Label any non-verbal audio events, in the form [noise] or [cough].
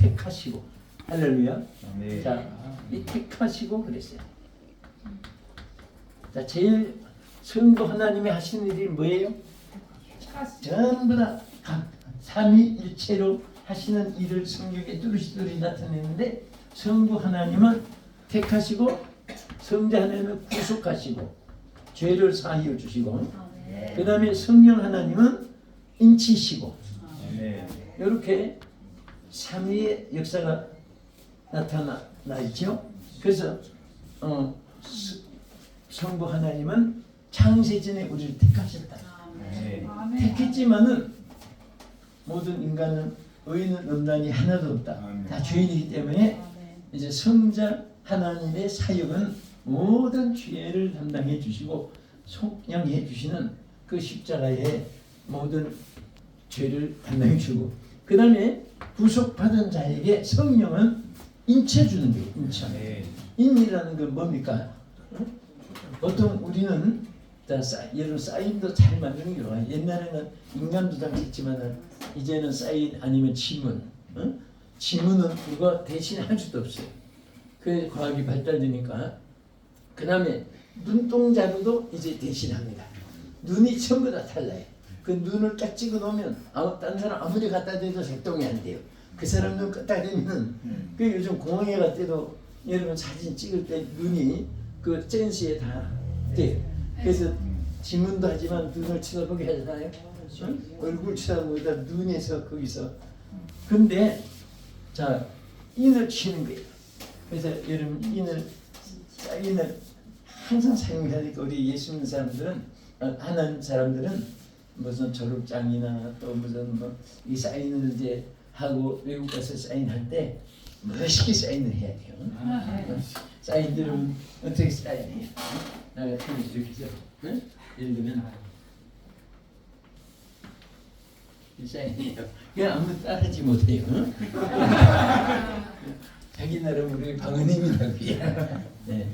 택하시고 할렐루야. 네. 자, 이 택하시고 그랬어요. 자, 제일 성도 하나님이 하시는 일이 뭐예요? 전부 다각 삼위일체로 하시는 일을 성경에 뚜루시뚜루 나타내는데 성부 하나님은 택하시고 성자 하나님은 구속하시고 죄를 사하여 주시고 그 다음에 성령 하나님은 인치시고 네. 이렇게 삼위의 역사가 나타나 있죠. 그래서 어, 스- 성부 하나님은 창세전에 우리를 택하셨다. 네. 택했지만은 모든 인간은 의인은 음란이 하나도 없다. 아멘. 다 죄인이기 때문에 이제 성자 하나님의 사역은 모든 죄를 담당해 주시고 속량해 주시는 그 십자가의 모든 죄를 담당해 주고 그 다음에 구속받은 자에게 성령은 인체 주는 거예요. 인체. 네. 인이라는 건 뭡니까? 응? 보통 우리는 예를 사인도 잘 만드는 게 좋아요. 옛날에는 인간도 당했지만은 이제는 사인 아니면 지문. 응? 지문은 그거 대신 할 수도 없어요. 그 과학이 발달되니까 그 다음에 눈동자로도 이제 대신합니다. 눈이 전부 다 달라요. 그 눈을 딱 찍어 놓으면 아무 다른 사람 아무리 갖다 대도 작동이 안 돼요. 그 사람 눈딱 대면 그 요즘 공항에 갈 때도 여러분 사진 찍을 때 눈이 그 센스에 다 돼요. 그래서 지문도 하지만 눈을 쳐다보게 하잖아요. 응? 얼굴 쳐다보다 눈에서 거기서. 근데 자 인을 치는 거예요. 그래서 여러분 인을 인을 항상 사용해야 되니까 우리 예수 믿는 사람들은 어, 하는 사람들은 무슨 졸업장이나 또 무슨 뭐이 사인을 이제 하고 외국 가서 사인할 때 멋있게 사인을 해야 돼요. 어? 사인들은 어떻게 사인해요? 나 같은 이렇게 해서 응? 예를 들면 이 사인해요. 그냥 아무 따라하지 못해요. 응? [laughs] 자기 나름 우리 방언님이라고 해요. 네.